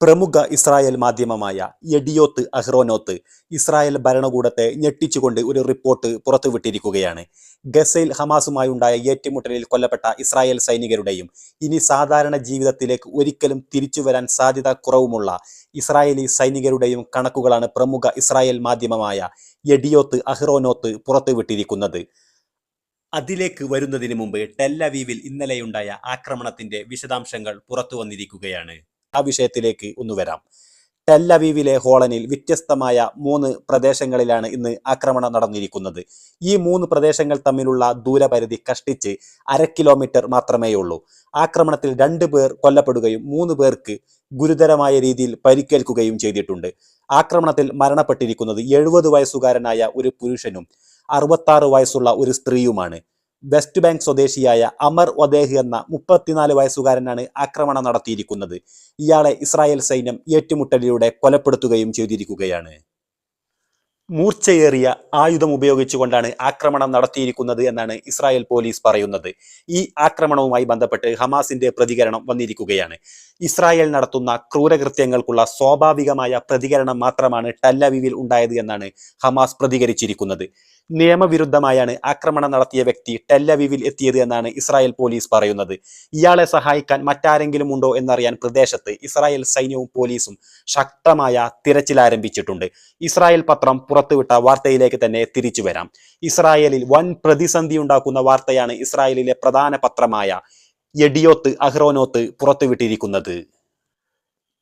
പ്രമുഖ ഇസ്രായേൽ മാധ്യമമായ എഡിയോത്ത് അഹ്റോനോത്ത് ഇസ്രായേൽ ഭരണകൂടത്തെ ഞെട്ടിച്ചുകൊണ്ട് ഒരു റിപ്പോർട്ട് പുറത്തുവിട്ടിരിക്കുകയാണ്. ഗസയിൽ ഹമാസുമായുണ്ടായ ഏറ്റുമുട്ടലിൽ കൊല്ലപ്പെട്ട ഇസ്രായേൽ സൈനികരുടെയും ഇനി സാധാരണ ജീവിതത്തിലേക്ക് ഒരിക്കലും തിരിച്ചു വരാൻ സാധ്യത കുറവുമുള്ള ഇസ്രായേലി സൈനികരുടെയും കണക്കുകളാണ് പ്രമുഖ ഇസ്രായേൽ മാധ്യമമായ എഡിയോത്ത് അഹ്റോനോത്ത് പുറത്തുവിട്ടിരിക്കുന്നത്. അതിലേക്ക് വരുന്നതിന് മുമ്പ് ടെല്ലവീവിൽ ഇന്നലെയുണ്ടായ ആക്രമണത്തിന്റെ വിശദാംശങ്ങൾ പുറത്തു വന്നിരിക്കുകയാണ് ആ വിഷയത്തിലേക്ക് ഒന്ന് വരാം. ടെല്ലവീവിലെ ഹോളനിൽ വ്യത്യസ്തമായ മൂന്ന് പ്രദേശങ്ങളിലാണ് ഇന്ന് ആക്രമണം നടന്നിരിക്കുന്നത്. ഈ മൂന്ന് പ്രദേശങ്ങൾ തമ്മിലുള്ള ദൂരപരിധി കഷ്ടിച്ച് അര കിലോമീറ്റർ മാത്രമേയുള്ളൂ ആക്രമണത്തിൽ രണ്ട് പേർ കൊല്ലപ്പെടുകയും മൂന്ന് പേർക്ക് ഗുരുതരമായ രീതിയിൽ പരിക്കേൽക്കുകയും ചെയ്തിട്ടുണ്ട്. ആക്രമണത്തിൽ മരണപ്പെട്ടിരിക്കുന്നത് എഴുപത് വയസ്സുകാരനായ ഒരു പുരുഷനും അറുപത്താറ് വയസ്സുള്ള ഒരു സ്ത്രീയുമാണ്. വെസ്റ്റ് ബാങ്ക് സ്വദേശിയായ അമർ ഒദേഹ് എന്ന മുപ്പത്തിനാല് വയസ്സുകാരനാണ് ആക്രമണം നടത്തിയിരിക്കുന്നത്. ഇയാളെ ഇസ്രായേൽ സൈന്യം ഏറ്റുമുട്ടലിലൂടെ കൊലപ്പെടുത്തുകയും ചെയ്തിരിക്കുകയാണ്. മൂർച്ചയേറിയ ആയുധം ഉപയോഗിച്ചുകൊണ്ടാണ് ആക്രമണം നടത്തിയിരിക്കുന്നത് എന്നാണ് ഇസ്രായേൽ പോലീസ് പറയുന്നത്. ഈ ആക്രമണവുമായി ബന്ധപ്പെട്ട് ഹമാസിന്റെ പ്രതികരണം വന്നിരിക്കുകയാണ്. ഇസ്രായേൽ നടത്തുന്ന ക്രൂരകൃത്യങ്ങൾക്കുള്ള സ്വാഭാവികമായ പ്രതികരണം മാത്രമാണ് ടല്ലവിവിൽ ഉണ്ടായത് എന്നാണ് ഹമാസ് പ്രതികരിച്ചിരിക്കുന്നത്. നിയമവിരുദ്ധമായാണ് ആക്രമണം നടത്തിയ വ്യക്തി ടെല്ലവിവിൽ എത്തിയത് എന്നാണ് ഇസ്രായേൽ പോലീസ് പറയുന്നത്. ഇയാളെ സഹായിക്കാൻ മറ്റാരെങ്കിലും ഉണ്ടോ എന്നറിയാൻ പ്രദേശത്ത് ഇസ്രായേൽ സൈന്യവും പോലീസും ശക്തമായ തിരച്ചിൽ ആരംഭിച്ചിട്ടുണ്ട്. ഇസ്രായേൽ പത്രം പുറത്തുവിട്ട വാർത്തയിലേക്ക് തന്നെ തിരിച്ചു വരാം. ഇസ്രായേലിൽ വൻ പ്രതിസന്ധി ഉണ്ടാക്കുന്ന വാർത്തയാണ് ഇസ്രായേലിലെ പ്രധാന പത്രമായ എഡിയോത്ത് അഹ്റോനോത്ത് പുറത്തുവിട്ടിരിക്കുന്നത്.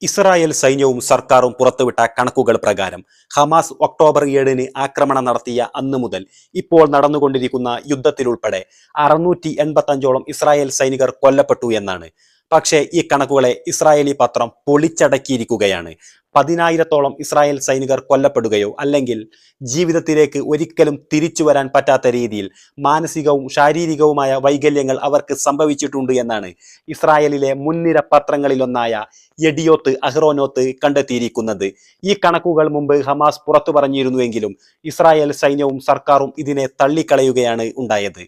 ഇസ്രായേൽ സൈന്യവും സർക്കാരും പുറത്തുവിട്ട കണക്കുകൾ പ്രകാരം ഹമാസ് ഒക്ടോബർ ഏഴിന് ആക്രമണം നടത്തിയ അന്ന് മുതൽ ഇപ്പോൾ നടന്നുകൊണ്ടിരിക്കുന്ന യുദ്ധത്തിലുൾപ്പെടെ അറുന്നൂറ്റി എൺപത്തഞ്ചോളം ഇസ്രായേൽ സൈനികർ കൊല്ലപ്പെട്ടു എന്നാണ് പക്ഷേ ഈ കണക്കുകളെ ഇസ്രായേലി പത്രം പൊളിച്ചടക്കിയിരിക്കുകയാണ്. പതിനായിരത്തോളം ഇസ്രായേൽ സൈനികർ കൊല്ലപ്പെടുകയോ അല്ലെങ്കിൽ ജീവിതത്തിലേക്ക് ഒരിക്കലും തിരിച്ചു വരാൻ പറ്റാത്ത രീതിയിൽ മാനസികവും ശാരീരികവുമായ വൈകല്യങ്ങൾ അവർക്ക് സംഭവിച്ചിട്ടുണ്ട് എന്നാണ് ഇസ്രായേലിലെ മുൻനിര പത്രങ്ങളിലൊന്നായ എഡിയോത്ത് അഹ്റോനോത്ത് കണ്ടെത്തിയിരിക്കുന്നത്. ഈ കണക്കുകൾ മുമ്പ് ഹമാസ് പുറത്തു പറഞ്ഞിരുന്നുവെങ്കിലും ഇസ്രായേൽ സൈന്യവും സർക്കാരും ഇതിനെ തള്ളിക്കളയുകയാണ് ഉണ്ടായത്.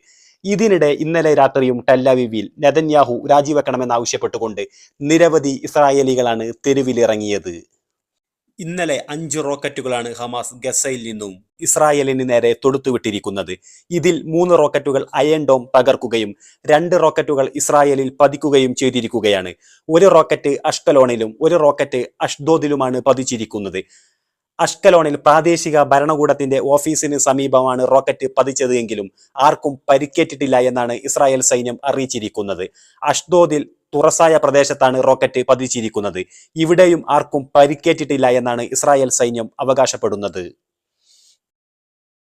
ഇതിനിടെ ഇന്നലെ രാത്രിയും ടെല്ലവിവിൽ നെതന്യാഹു രാജിവെക്കണമെന്നാവശ്യപ്പെട്ടുകൊണ്ട് നിരവധി ഇസ്രായേലികളാണ് തെരുവിലിറങ്ങിയത്. ഇന്നലെ അഞ്ച് റോക്കറ്റുകളാണ് ഹമാസ് ഗസയിൽ നിന്നും ഇസ്രായേലിന് നേരെ തൊടുത്തുവിട്ടിരിക്കുന്നത്. ഇതിൽ മൂന്ന് റോക്കറ്റുകൾ അയൺ ഡോം തകർക്കുകയും രണ്ട് റോക്കറ്റുകൾ ഇസ്രായേലിൽ പതിക്കുകയും ചെയ്തിരിക്കുകയാണ്. ഒരു റോക്കറ്റ് അഷ്കലോണിലും ഒരു റോക്കറ്റ് അഷ്ദോദിലുമാണ് പതിച്ചിരിക്കുന്നത്. അഷ്കലോണിൽ പ്രാദേശിക ഭരണകൂടത്തിന്റെ ഓഫീസിന് സമീപമാണ് റോക്കറ്റ് പതിച്ചത് എങ്കിലും ആർക്കും പരിക്കേറ്റിട്ടില്ല എന്നാണ് ഇസ്രായേൽ സൈന്യം അറിയിച്ചിരിക്കുന്നത്. അഷ്ദോദിൽ തുറസായ പ്രദേശത്താണ് റോക്കറ്റ് പതിച്ചിരിക്കുന്നത്. ഇവിടെയും ആർക്കും പരിക്കേറ്റിട്ടില്ല എന്നാണ് ഇസ്രായേൽ സൈന്യം അവകാശപ്പെടുന്നത്.